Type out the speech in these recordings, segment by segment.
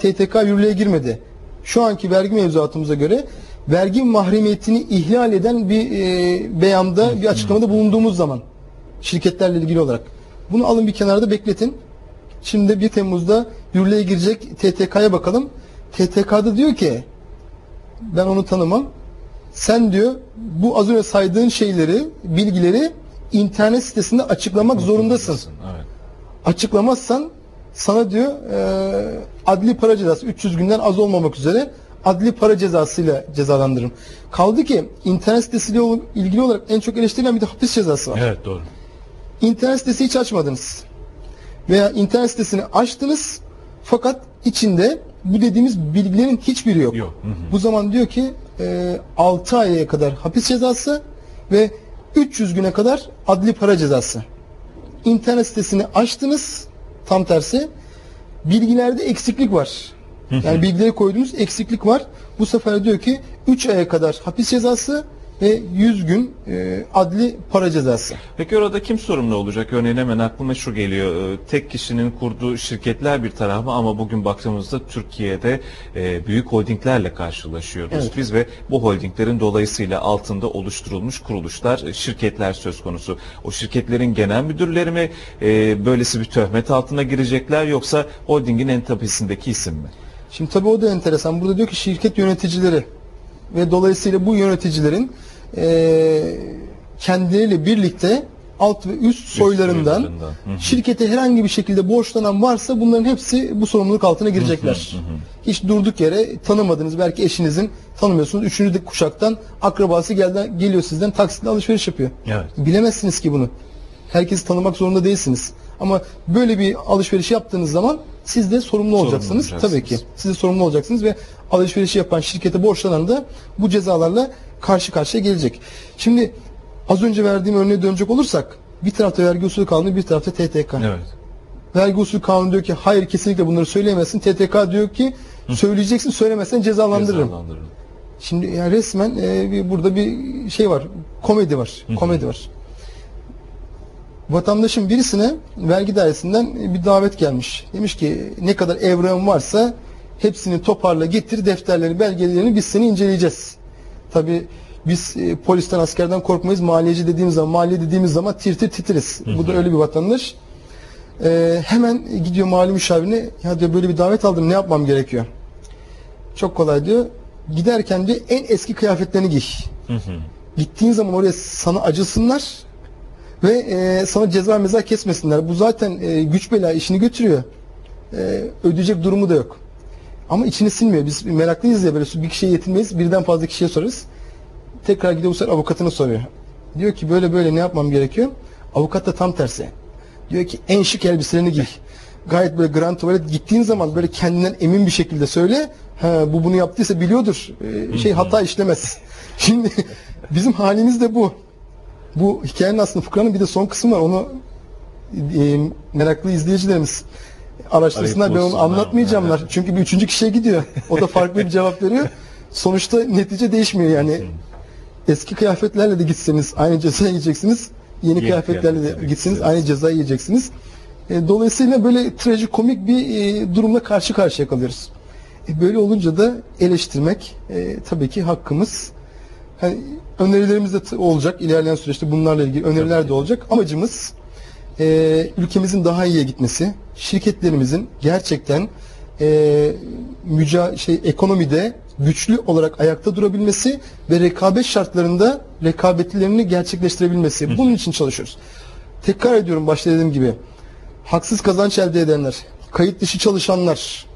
TTK yürürlüğe girmedi. Şu anki vergi mevzuatımıza göre vergi mahremiyetini ihlal eden bir e, beyanda, bir açıklamada bulunduğumuz zaman şirketlerle ilgili olarak. Bunu alın bir kenarda bekletin. Şimdi 1 Temmuz'da yürürlüğe girecek TTK'ya bakalım. TTK'da diyor ki ben onu tanımam. Sen diyor bu az önce saydığın şeyleri, bilgileri internet sitesinde açıklamak zorundasın. Evet. Açıklamazsan sana diyor e, adli para cezası 300 günden az olmamak üzere adli para cezasıyla cezalandırırım. Kaldı ki internet sitesiyle ol- ilgili olarak en çok eleştirilen bir de hapis cezası var. Evet doğru. İnternet sitesi hiç açmadınız. Veya internet sitesini açtınız fakat içinde bu dediğimiz bilgilerin hiçbiri yok. Yok. Hı hı. Bu zaman diyor ki e, 6 aya kadar hapis cezası ve 300 güne kadar adli para cezası. İnternet sitesini açtınız tam tersi bilgilerde eksiklik var. Yani bilgileri koyduğunuz eksiklik var. Bu sefer diyor ki 3 aya kadar hapis cezası ve 100 gün e, adli para cezası. Peki orada kim sorumlu olacak? Örneğin hemen aklıma şu geliyor. Ee, Tek kişinin kurduğu şirketler bir tarafı ama bugün baktığımızda Türkiye'de e, büyük holdinglerle karşılaşıyoruz Evet. biz ve bu holdinglerin dolayısıyla altında oluşturulmuş kuruluşlar, e, şirketler söz konusu. O şirketlerin genel müdürleri mi e, böylesi bir töhmet altına girecekler yoksa holdingin en tepesindeki isim mi? Şimdi tabii o da enteresan. Burada diyor ki şirket yöneticileri ve dolayısıyla bu yöneticilerin eee kendileriyle birlikte alt ve üst soylarından. Hı hı. şirkete herhangi bir şekilde borçlanan varsa bunların hepsi bu sorumluluk altına girecekler. Hiç durduk yere tanımadınız belki eşinizin tanımıyorsunuz. Üçüncü de kuşaktan akrabası geldi, geliyor sizden taksitle alışveriş yapıyor. Evet. Bilemezsiniz ki bunu. Herkesi tanımak zorunda değilsiniz. Ama böyle bir alışveriş yaptığınız zaman siz de sorumlu olacaksınız. olacaksınız. Tabii ki. Siz de sorumlu olacaksınız ve alışverişi yapan şirkete borçlanan da bu cezalarla karşı karşıya gelecek. Şimdi az önce verdiğim örneğe dönecek olursak bir tarafta vergi usulü kanunu bir tarafta TTK. Evet. Vergi usulü kanunu diyor ki hayır kesinlikle bunları söyleyemezsin. TTK diyor ki söyleyeceksin söylemezsen cezalandırırım. Cezalandırırım. Şimdi yani resmen e, bir, burada bir şey var. Komedi var. Komedi var. Vatandaşın birisine vergi dairesinden bir davet gelmiş. Demiş ki ne kadar evrağın varsa hepsini toparla getir defterlerini belgelerini biz seni inceleyeceğiz. Tabi biz e, polisten askerden korkmayız. Maliyeci dediğimiz zaman maliye dediğimiz zaman tir tir titriz. Bu da öyle bir vatandaş. E, hemen gidiyor mali müşavirine ya diyor böyle bir davet aldım ne yapmam gerekiyor? Çok kolay diyor. Giderken diyor en eski kıyafetlerini giy. Gittiğin zaman oraya sana acısınlar ve e, sana ceza meza kesmesinler. Bu zaten e, güç bela işini götürüyor. E, ödeyecek durumu da yok. Ama içine sinmiyor. Biz meraklıyız ya böyle bir kişiye yetinmeyiz. Birden fazla kişiye sorarız. Tekrar gidiyor bu sefer avukatına soruyor. Diyor ki böyle böyle ne yapmam gerekiyor? Avukat da tam tersi. Diyor ki en şık elbiselerini giy. Gayet böyle grand tuvalet gittiğin zaman böyle kendinden emin bir şekilde söyle. Ha, bu bunu yaptıysa biliyordur. Ee, şey hata işlemez. Şimdi bizim halimiz de bu. Bu hikayenin aslında fıkranın bir de son kısmı var. Onu e, meraklı izleyicilerimiz araştırsınlar. Ben onu anlatmayacağımlar. Çünkü bir üçüncü kişiye gidiyor. O da farklı bir cevap veriyor. Sonuçta netice değişmiyor yani. Eski kıyafetlerle de gitseniz aynı ceza yiyeceksiniz. Yeni, Yeni kıyafetlerle de gitseniz aynı ceza yiyeceksiniz. E, dolayısıyla böyle trajikomik bir e, durumla karşı karşıya kalıyoruz. E, böyle olunca da eleştirmek tabii ki hakkımız. Hani önerilerimiz de olacak ilerleyen süreçte bunlarla ilgili öneriler de olacak. Amacımız e, ülkemizin daha iyiye gitmesi, şirketlerimizin gerçekten e, müca şey ekonomide güçlü olarak ayakta durabilmesi ve rekabet şartlarında rekabetlerini gerçekleştirebilmesi. Bunun için çalışıyoruz. Tekrar ediyorum başta dediğim gibi haksız kazanç elde edenler, kayıt dışı çalışanlar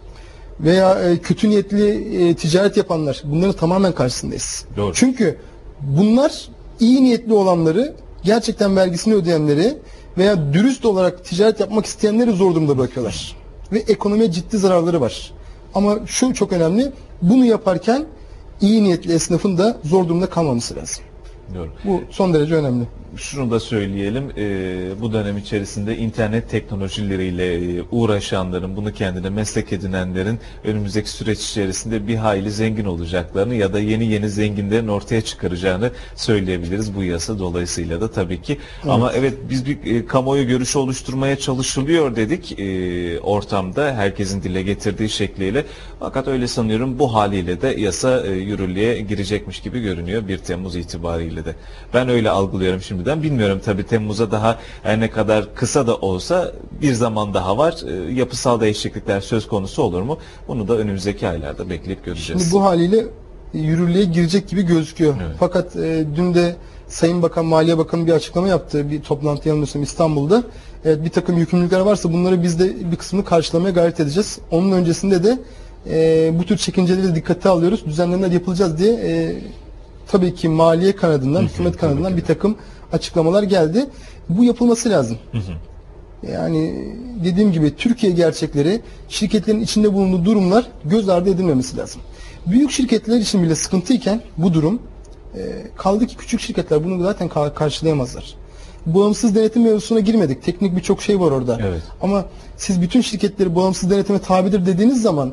veya e, kötü niyetli e, ticaret yapanlar bunların tamamen karşısındayız. Doğru. Çünkü bunlar iyi niyetli olanları, gerçekten vergisini ödeyenleri veya dürüst olarak ticaret yapmak isteyenleri zor durumda bırakıyorlar. Ve ekonomiye ciddi zararları var. Ama şu çok önemli, bunu yaparken iyi niyetli esnafın da zor durumda kalmaması lazım. Doğru. Bu son derece önemli. Şunu da söyleyelim, e, bu dönem içerisinde internet teknolojileriyle e, uğraşanların, bunu kendine meslek edinenlerin önümüzdeki süreç içerisinde bir hayli zengin olacaklarını ya da yeni yeni zenginlerin ortaya çıkaracağını söyleyebiliriz bu yasa dolayısıyla da tabii ki. Ama evet biz bir e, kamuoyu görüşü oluşturmaya çalışılıyor dedik e, ortamda herkesin dile getirdiği şekliyle. Fakat öyle sanıyorum bu haliyle de yasa e, yürürlüğe girecekmiş gibi görünüyor 1 Temmuz itibariyle de. Ben öyle algılıyorum şimdiden. Bilmiyorum tabii Temmuz'a daha her ne kadar kısa da olsa bir zaman daha var. E, yapısal değişiklikler söz konusu olur mu? Bunu da önümüzdeki aylarda bekleyip göreceğiz. Şimdi bu haliyle yürürlüğe girecek gibi gözüküyor. Evet. Fakat e, dün de Sayın Bakan, Maliye Bakanı bir açıklama yaptı. Bir toplantı yanılmıyorsam İstanbul'da. Evet bir takım yükümlülükler varsa bunları biz de bir kısmını karşılamaya gayret edeceğiz. Onun öncesinde de e, bu tür çekinceleri dikkate alıyoruz. Düzenlemeler yapılacağız diye e, tabii ki Maliye kanadından, hükümet kanadından bir takım açıklamalar geldi. Bu yapılması lazım. Yani dediğim gibi Türkiye gerçekleri şirketlerin içinde bulunduğu durumlar göz ardı edilmemesi lazım. Büyük şirketler için bile sıkıntıyken bu durum e, kaldı ki küçük şirketler bunu zaten ka- karşılayamazlar. Bağımsız denetim mevzusuna girmedik. Teknik birçok şey var orada. Evet. Ama siz bütün şirketleri bağımsız denetime tabidir dediğiniz zaman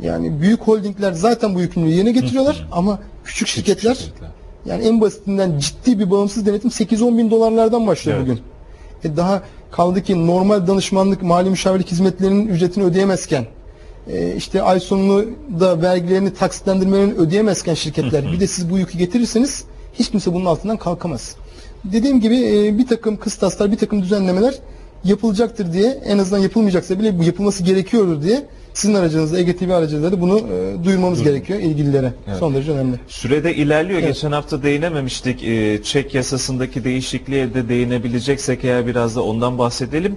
yani büyük holdingler zaten bu yükümlülüğü yerine getiriyorlar ama küçük şirketler şirketler. yani en basitinden ciddi bir bağımsız denetim 8-10 bin dolarlardan başlıyor Evet. bugün. E daha kaldı ki normal danışmanlık, mali müşavirlik hizmetlerinin ücretini ödeyemezken, e, işte ay sonunu da vergilerini taksitlendirmelerini ödeyemezken şirketler bir de siz bu yükü getirirseniz hiç kimse bunun altından kalkamaz. Dediğim gibi e, bir takım kıstaslar, bir takım düzenlemeler yapılacaktır diye en azından yapılmayacaksa bile bu yapılması gerekiyordur diye sizin aracınızda, Ege TV aracınızda da bunu e, duyurmamız gerekiyor ilgililere. Evet. Son derece önemli. Sürede ilerliyor. Evet. Geçen hafta değinememiştik. Ee, çek yasasındaki değişikliğe de değinebileceksek eğer biraz da ondan bahsedelim.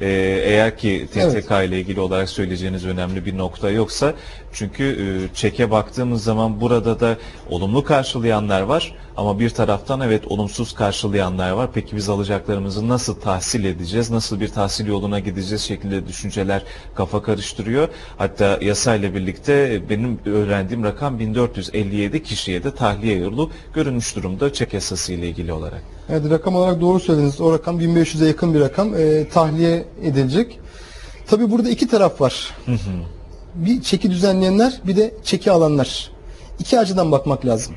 Ee, eğer ki TTK ile ilgili olarak söyleyeceğiniz önemli bir nokta yoksa. Çünkü e, çeke baktığımız zaman burada da olumlu karşılayanlar var. Ama bir taraftan evet olumsuz karşılayanlar var. Peki biz alacaklarımızı nasıl tahsil edeceğiz? Nasıl bir tahsil yoluna gideceğiz şeklinde düşünceler kafa karıştırıyor. Hatta yasayla birlikte benim öğrendiğim rakam 1457 kişiye de tahliye yolu görünmüş durumda çek yasası ile ilgili olarak. Evet rakam olarak doğru söylediniz. O rakam 1500'e yakın bir rakam. E, tahliye edilecek. Tabi burada iki taraf var. Bir çeki düzenleyenler bir de çeki alanlar. İki açıdan bakmak lazım.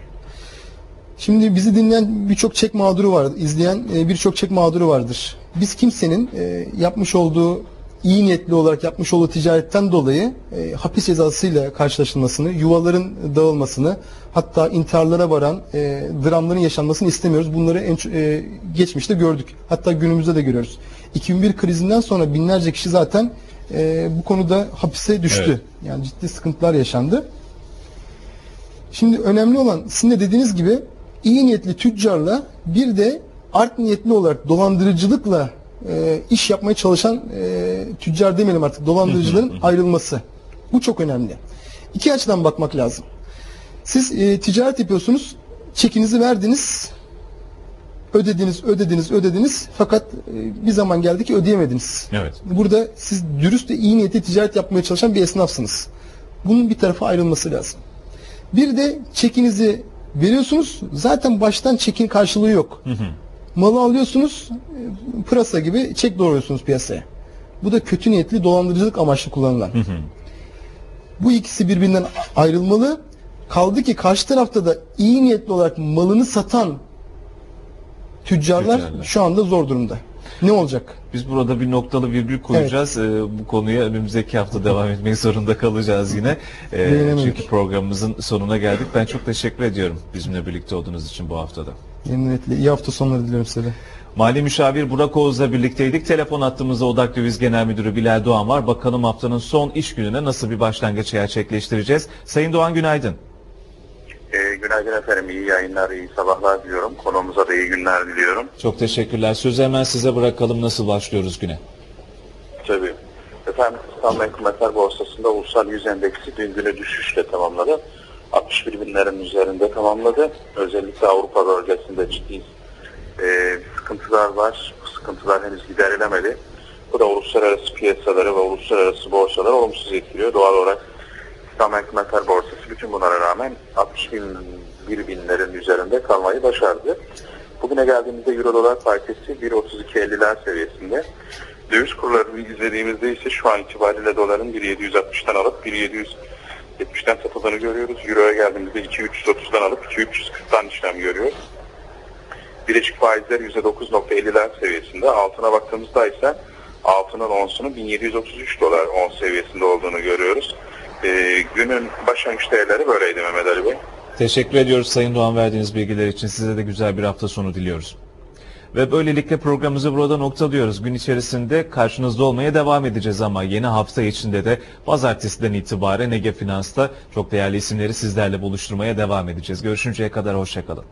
Şimdi bizi dinleyen birçok çek mağduru var, izleyen e, birçok çek mağduru vardır. Biz kimsenin e, yapmış olduğu iyi niyetli olarak yapmış olduğu ticaretten dolayı e, hapis cezasıyla karşılaşılmasını, yuvaların dağılmasını, hatta intiharlara varan e, dramların yaşanmasını istemiyoruz. Bunları en, e, geçmişte gördük. Hatta günümüzde de görüyoruz. 2001 krizinden sonra binlerce kişi zaten e, bu konuda hapise düştü. Evet. Yani ciddi sıkıntılar yaşandı. Şimdi önemli olan sizin de dediğiniz gibi iyi niyetli tüccarla bir de art niyetli olarak dolandırıcılıkla e, iş yapmaya çalışan e, tüccar demeyelim artık dolandırıcıların ayrılması. Bu çok önemli. İki açıdan bakmak lazım. Siz e, ticaret yapıyorsunuz, çekinizi verdiniz, ödediniz, ödediniz, ödediniz fakat e, bir zaman geldi ki ödeyemediniz. Evet. Burada siz dürüst ve iyi niyetli ticaret yapmaya çalışan bir esnafsınız. Bunun bir tarafa ayrılması lazım. Bir de çekinizi veriyorsunuz. Zaten baştan çekin karşılığı yok. Malı alıyorsunuz. e, Pırasa gibi çek doğruyorsunuz piyasaya. Bu da kötü niyetli dolandırıcılık amaçlı kullanılan. Bu ikisi birbirinden ayrılmalı. Kaldı ki karşı tarafta da iyi niyetli olarak malını satan tüccarlar, Tüccarlar. şu anda zor durumda. Ne olacak? Biz burada bir noktalı virgül koyacağız. Ee, bu konuya önümüzdeki hafta devam etmek zorunda kalacağız yine. Ee, çünkü programımızın sonuna geldik. Ben çok teşekkür ediyorum bizimle birlikte olduğunuz için bu haftada. Memnuniyetle. İyi hafta sonları diliyorum size de. Mali Müşavir Burak Oğuz'la birlikteydik. Telefon hattımızda Odak Döviz Genel Müdürü Bilal Doğan var. Bakalım haftanın son iş gününe nasıl bir başlangıç gerçekleştireceğiz. Sayın Doğan günaydın. Ee, günaydın efendim, iyi yayınlar, iyi sabahlar diliyorum. Konuğumuza da iyi günler diliyorum. Çok teşekkürler. Sözü hemen size bırakalım. Nasıl başlıyoruz güne? Tabii. Efendim İstanbul Hükümetler Borsası'nda ulusal yüz endeksi dün günü düşüşle tamamladı. 61 binlerin üzerinde tamamladı. Özellikle Avrupa bölgesinde ciddi e, sıkıntılar var. Bu sıkıntılar henüz giderilemedi. Bu da uluslararası piyasaları ve uluslararası borsaları olumsuz etkiliyor. Doğal olarak İstanbul Hükümetler Borsası bütün bunlara rağmen 60 bin bir binlerin üzerinde kalmayı başardı. Bugüne geldiğimizde Euro dolar paritesi 1.32.50'ler seviyesinde. Döviz kurlarını izlediğimizde ise şu an itibariyle doların 1.760'tan alıp 1.770'ten satıldığını görüyoruz. Euro'ya geldiğimizde 2.330'dan alıp 2.340'tan işlem görüyoruz. Birleşik faizler %9.50'ler seviyesinde. Altına baktığımızda ise altının onsunun 1733 dolar on seviyesinde olduğunu görüyoruz. Ee, günün başlangıç değerleri böyleydi Mehmet Ali Bey. Teşekkür ediyoruz Sayın Doğan verdiğiniz bilgiler için. Size de güzel bir hafta sonu diliyoruz. Ve böylelikle programımızı burada noktalıyoruz. Gün içerisinde karşınızda olmaya devam edeceğiz ama yeni hafta içinde de pazartesiden itibaren Ege Finans'ta çok değerli isimleri sizlerle buluşturmaya devam edeceğiz. Görüşünceye kadar hoşçakalın.